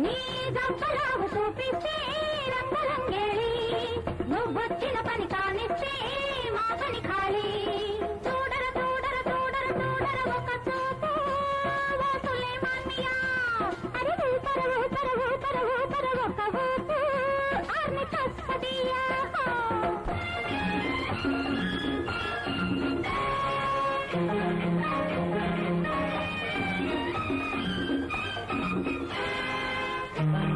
నీ గంపలావు చూపిస్తే వచ్చిన పని కానిస్తే మా పని ఖాళీ. చూడర చూడర చూడర చూడర ఒక చూపు. ఓ సులేమానియా అరే ఊపర ఊపర ఊపర ఊపర ఒక ఊపు. ఆర్ని Thank you.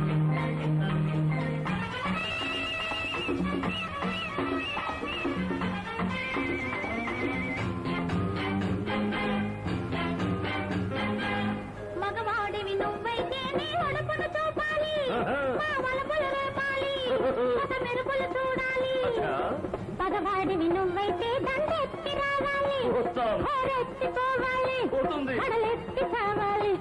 చూపాలి మా వలపులు రేపాలి పద మెరుపులు చూడాలి పగవాడివి నువ్వైతే దండెత్తి రావాలి. హోరెత్తిపోవాలి. కడలెత్తి కావాలి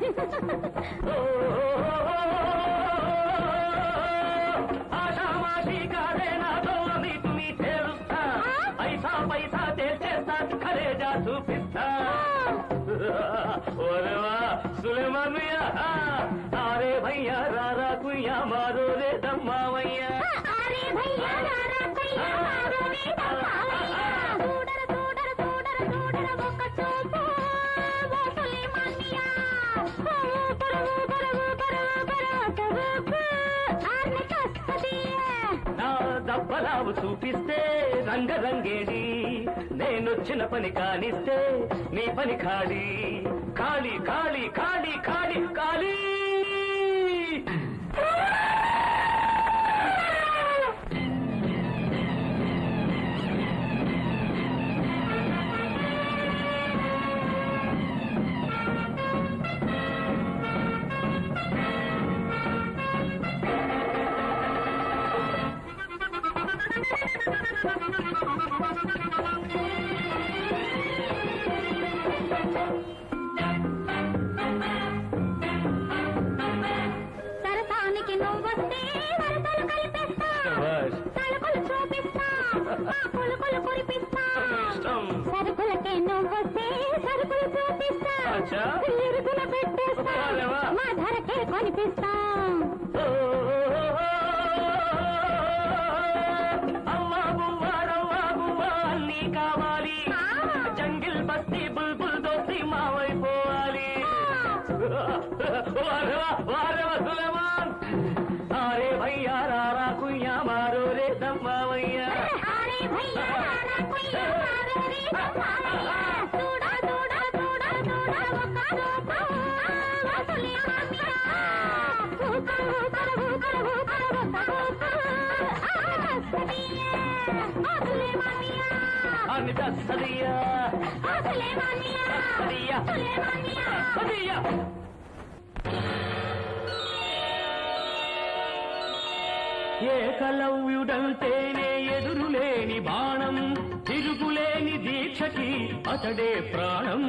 పైసా తెచ్చేస్తా ఖరేజా చూపిస్తా ఓరేవా సులేమానుయా అరే భయ్యా కుయ్యా మారో రే దమ్మావయ్యా దప్పలావు చూపిస్తే రంగరంగేడి నేనొచ్చిన పని కానిస్తే నీ పని ఖాళీ ఖాళీ ఖాళీ ఖాళీ ఖాళీ ఖాళీ Ah! శభాష్. తలుపులు చూపిస్తా. ఆ పులుకులు కురిపిస్తా. సరుకులకే నువ్వొస్తే సరుకులు చూపిస్తా. అచ్చా. ఇరుకుల పెట్టేస్తా. వారేవా. మా ధరకే కొనిపిస్తా. అమ్మా బువ్వా మారో రే దమ్మావయ్యా ఏకలవ్యుడంటేనే ఎదురులేని బాణం తిరుగులేని దీక్షకి అతడే ప్రాణం.